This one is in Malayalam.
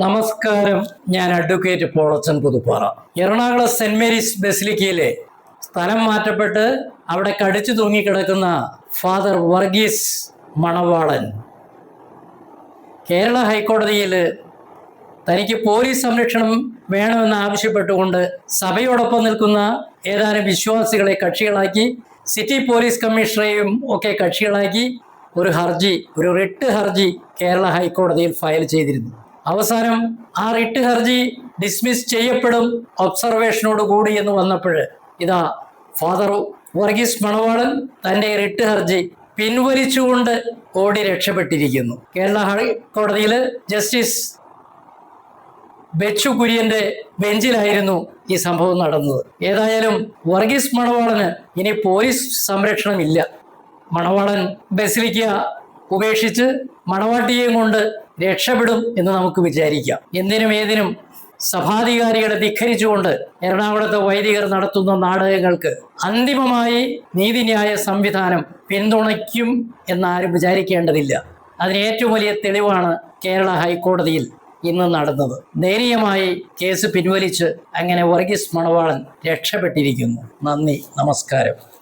നമസ്കാരം. ഞാൻ advocate Polachan Puthuppara. Ernakulam saint Mary's ബസിലിക്കയിലെ സ്ഥലം മാറ്റപ്പെട്ട് അവിടെ കടിച്ചു തൂങ്ങിക്കിടക്കുന്ന ഫാദർ വർഗീസ് മണവാളൻ. കേരള ഹൈക്കോടതിയിൽ തനിക്ക് പോലീസ് സംരക്ഷണം വേണമെന്ന് ആവശ്യപ്പെട്ടുകൊണ്ട് സഭയോടൊപ്പം നിൽക്കുന്ന ഏതാനും വിശ്വാസികളെ കക്ഷികളാക്കി സിറ്റി പോലീസ് കമ്മീഷണറെയും ഒക്കെ കക്ഷികളാക്കി ഒരു ഹർജി ഒരു റിട്ട് ഹർജി കേരള ഹൈക്കോടതിയിൽ ഫയൽ ചെയ്തിരുന്നു. അവസാനം ആ റിട്ട് ഹർജി ഡിസ്മിസ് ചെയ്യപ്പെടും ഒബ്സർവേഷനോട് കൂടി എന്ന് വന്നപ്പോൾ ഇതാ ഫാദർ വർഗീസ് മണവാളൻ തന്റെ റിട്ട് ഹർജി പിൻവലിച്ചുകൊണ്ട് ഓടി രക്ഷപ്പെട്ടിരിക്കുന്നു. കേരള ഹൈക്കോടതിയിൽ ജസ്റ്റിസ് ബെച്ചു കുര്യന്റെ ബെഞ്ചിലായിരുന്നു ഈ സംഭവം നടന്നത്. ഏതായാലും വർഗീസ് മണവാളന് ഇനി പോലീസ് സംരക്ഷണമില്ല. മണവാളൻ ബസിലിക്ക ഉപേക്ഷിച്ച് മണവാട്ടിയെയും കൊണ്ട് രക്ഷപ്പെടും എന്ന് നമുക്ക് വിചാരിക്കാം. എന്തിനും ഏതിനും സഭാധികാരികളെ ധിഖരിച്ചുകൊണ്ട് എറണാകുളത്തെ വൈദികർ നടത്തുന്ന നാടകങ്ങൾക്ക് അന്തിമമായി നീതിന്യായ സംവിധാനം പിന്തുണയ്ക്കും എന്നാരും വിചാരിക്കേണ്ടതില്ല. അതിന് ഏറ്റവും വലിയ തെളിവാണ് കേരള ഹൈക്കോടതിയിൽ ഇന്ന് നടന്നത്. ദയനീയമായി കേസ് പിൻവലിച്ച് അങ്ങനെ വർഗീസ് മണവാളൻ രക്ഷപ്പെട്ടിരിക്കുന്നു. നന്ദി നമസ്കാരം.